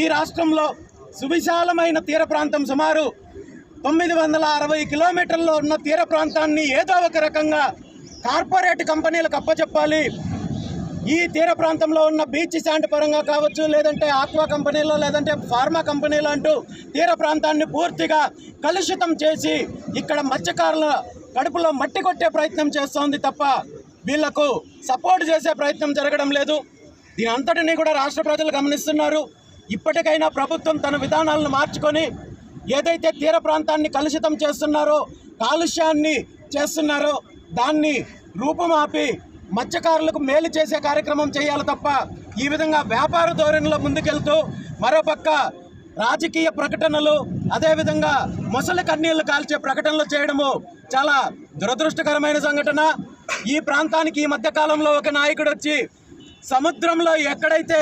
ఈ రాష్ట్రంలో సువిశాలమైన తీర ప్రాంతం సుమారు తొమ్మిది వందల అరవై కిలోమీటర్లో ఉన్న తీర ప్రాంతాన్ని ఏదో ఒక రకంగా కార్పొరేట్ కంపెనీలకు అప్పచెప్పాలి. ఈ తీర ప్రాంతంలో ఉన్న బీచ్ శాండ్ పరంగా కావచ్చు లేదంటే ఆక్వా కంపెనీలో లేదంటే ఫార్మా కంపెనీలు అంటూ తీర ప్రాంతాన్ని పూర్తిగా కలుషితం చేసి ఇక్కడ మత్స్యకారుల కడుపులో మట్టి కొట్టే ప్రయత్నం చేస్తోంది తప్ప వీళ్ళకు సపోర్ట్ చేసే ప్రయత్నం జరగడం లేదు. దీని అంతటినీ కూడా రాష్ట్ర ప్రజలు గమనిస్తున్నారు. ఇప్పటికైనా ప్రభుత్వం తన విధానాలను మార్చుకొని ఏదైతే తీర ప్రాంతాన్ని కలుషితం చేస్తున్నారో కాలుష్యాన్ని చేస్తున్నారో దాన్ని రూపుమాపి మత్స్యకారులకు మేలు చేసే కార్యక్రమం చేయాలి తప్ప ఈ విధంగా వ్యాపార ధోరణిలో ముందుకెళ్తూ మరోపక్క రాజకీయ ప్రకటనలు అదేవిధంగా ముసలి కన్నీళ్ళు కాల్చే ప్రకటనలు చేయడము చాలా దురదృష్టకరమైన సంఘటన. ఈ ప్రాంతానికి ఈ మధ్యకాలంలో ఒక నాయకుడు వచ్చి సముద్రంలో ఎక్కడైతే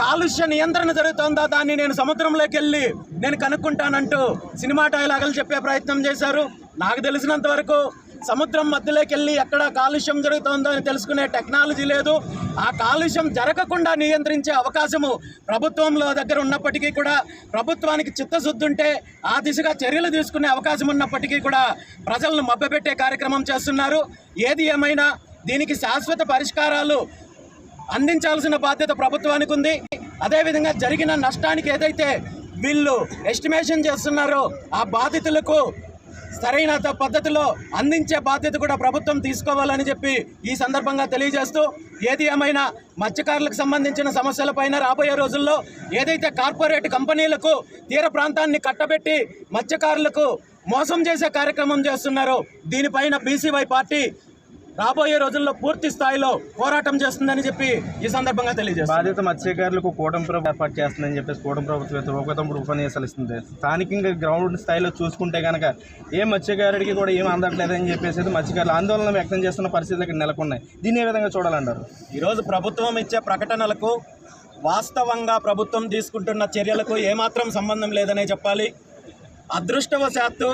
కాలుష్య నియంత్రణ జరుగుతుందా? దాన్ని నేను సముద్రంలోకి వెళ్ళి నేను కనుక్కుంటానంటూ సినిమా డైలాగులు చెప్పే ప్రయత్నం చేశారు. నాకు తెలిసినంత వరకు సముద్రం మధ్యలోకి వెళ్ళి ఎక్కడ కాలుష్యం జరుగుతుందో అని తెలుసుకునే టెక్నాలజీ లేదు. ఆ కాలుష్యం జరగకుండా నియంత్రించే అవకాశము ప్రభుత్వంలో దగ్గర ఉన్నప్పటికీ కూడా ప్రభుత్వానికి చిత్తశుద్ధి ఉంటే ఆ దిశగా చర్యలు తీసుకునే అవకాశం ఉన్నప్పటికీ కూడా ప్రజలను మభ్యపెట్టే కార్యక్రమం చేస్తున్నారు. ఏది ఏమైనా దీనికి శాశ్వత పరిష్కారాలు అందించాల్సిన బాధ్యత ప్రభుత్వానికి ఉంది. అదేవిధంగా జరిగిన నష్టానికి ఏదైతే వీళ్ళు ఎస్టిమేషన్ చేస్తున్నారో ఆ బాధితులకు సరైన పద్ధతిలో అందించే బాధ్యత కూడా ప్రభుత్వం తీసుకోవాలని చెప్పి ఈ సందర్భంగా తెలియజేస్తూ ఏది ఏమైనా మత్స్యకారులకు సంబంధించిన సమస్యలపైన రాబోయే రోజుల్లో ఏదైతే కార్పొరేట్ కంపెనీలకు తీర ప్రాంతాన్ని కట్టబెట్టి మత్స్యకారులకు మోసం చేసే కార్యక్రమం చేస్తున్నారో దీనిపైన బీసీవై పార్టీ రాబోయే రోజుల్లో పూర్తి స్థాయిలో పోరాటం చేస్తుందని చెప్పి ఈ సందర్భంగా తెలియజేస్తారు బాధిత మత్స్యకారులకు కూటమి ప్రభుత్వం ఏర్పాటు చేస్తుందని చెప్పేసి కూటమి ప్రభుత్వం ఉపతమ్ముడు ఉపన్యాసాలు ఇస్తుంది. స్థానికంగా గ్రౌండ్ స్థాయిలో చూసుకుంటే కనుక ఏ మత్స్యకారుడికి కూడా ఏం అందట్లేదని చెప్పేసి మత్స్యకారులు ఆందోళన వ్యక్తం చేస్తున్న పరిస్థితులు ఇక్కడ నెలకొన్నాయి. దీన్ని ఏ విధంగా చూడాలంటారు? ఈరోజు ప్రభుత్వం ఇచ్చే ప్రకటనలకు వాస్తవంగా ప్రభుత్వం తీసుకుంటున్న చర్యలకు ఏమాత్రం సంబంధం లేదనే చెప్పాలి. అదృష్టవశాత్తు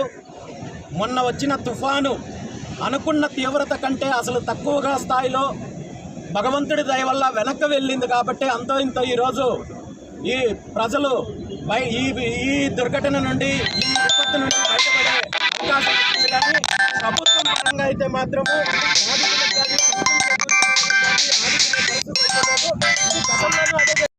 మొన్న వచ్చిన తుఫాను అనుకున్న తీవ్రత కంటే అసలు తక్కువగా స్థాయిలో భగవంతుడి దయ వల్ల వెనక్కి వెళ్ళింది కాబట్టి అంతో ఇంతో ఈరోజు ఈ ప్రజలు బై ఈ ఈ దుర్ఘటన నుండి ఈ విపత్తు నుండి బయటపడే అవకాశం కానీ ప్రభుత్వం పరంగా అయితే మాత్రము